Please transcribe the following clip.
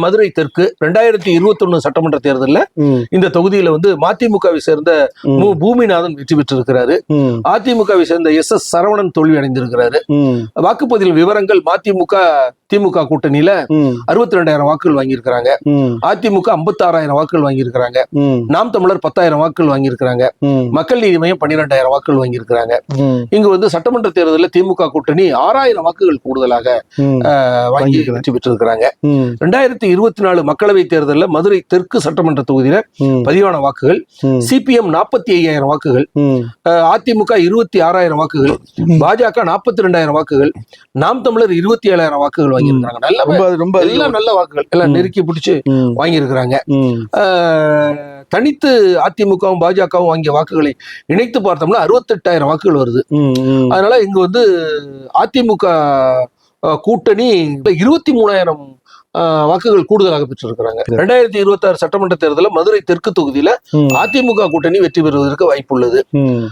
மதுரை தெற்கு ரெண்டாயிரத்தி இருபத்தி ஒண்ணு சட்டமன்ற தேர்தலில் இந்த தொகுதியில வந்து மதிமுகவை சேர்ந்த ம், பூமிநாதன் வெற்றி பெற்றிருக்கிறாரு. அதிமுகவை சேர்ந்த எஸ். எஸ். சரவணன் தோல்வி அடைந்திருக்கிறாரு. வாக்குப்பதிவு விவரங்கள் மதிமுக திமுக கூட்டணியில அறுபத்தி ரெண்டாயிரம் வாக்குகள் வாங்கியிருக்கிறாங்க. அதிமுக ஐம்பத்தாறாயிரம் வாக்குகள் வாங்கியிருக்கிறாங்க. நாம் தமிழர் பத்தாயிரம் வாக்குகள் வாங்கியிருக்கிறாங்க. மக்கள் நீதி மையம் பன்னிரெண்டாயிரம் வாக்குகள் வாங்கியிருக்கிறாங்க. இங்கு வந்து சட்டமன்ற தேர்தலில் திமுக கூட்டணி ஆறாயிரம் வாக்குகள் கூடுதலாக வாங்கி. வெற்றி பெற்றிருக்கிறாங்க. ரெண்டாயிரத்தி இருபத்தி நாலு மக்களவை தேர்தலில் மதுரை தெற்கு சட்டமன்ற தொகுதியில பதிவான வாக்குகள் சிபிஎம் நாற்பத்தி ஐயாயிரம் வாக்குகள் அதிமுக இருபத்தி ஆறாயிரம் வாக்குகள் பாஜக நாற்பத்தி ரெண்டாயிரம் வாக்குகள் நாம் தமிழர் இருபத்தி ஏழாயிரம் வாக்குகள் வாங்கியிருக்கிறாங்க. நல்ல ரொம்ப. எல்லாம் நல்ல வாக்குகள். எல்லாம். நெருக்கி பிடிச்சு வாங்கியிருக்கிறாங்க. தனித்து அதிமுகவும் பாஜகவும் வாங்கிய வாக்குகளை இணைத்து பார்த்தோம்னா அறுபத்தெட்டாயிரம் வாக்குகள் வருது. அதனால இங்க வந்து அதிமுக கூட்டணி இருபத்தி மூணாயிரம் வாக்குகள் கூடுதலாக பெற்றிருக்கிறாங்க. ரெண்டாயிரத்தி இருபத்தி ஆறு சட்டமன்ற தேர்தலில் மதுரை தெற்கு தொகுதியில ம், அதிமுக கூட்டணி வெற்றி பெறுவதற்கு வாய்ப்புள்ளது. ம்,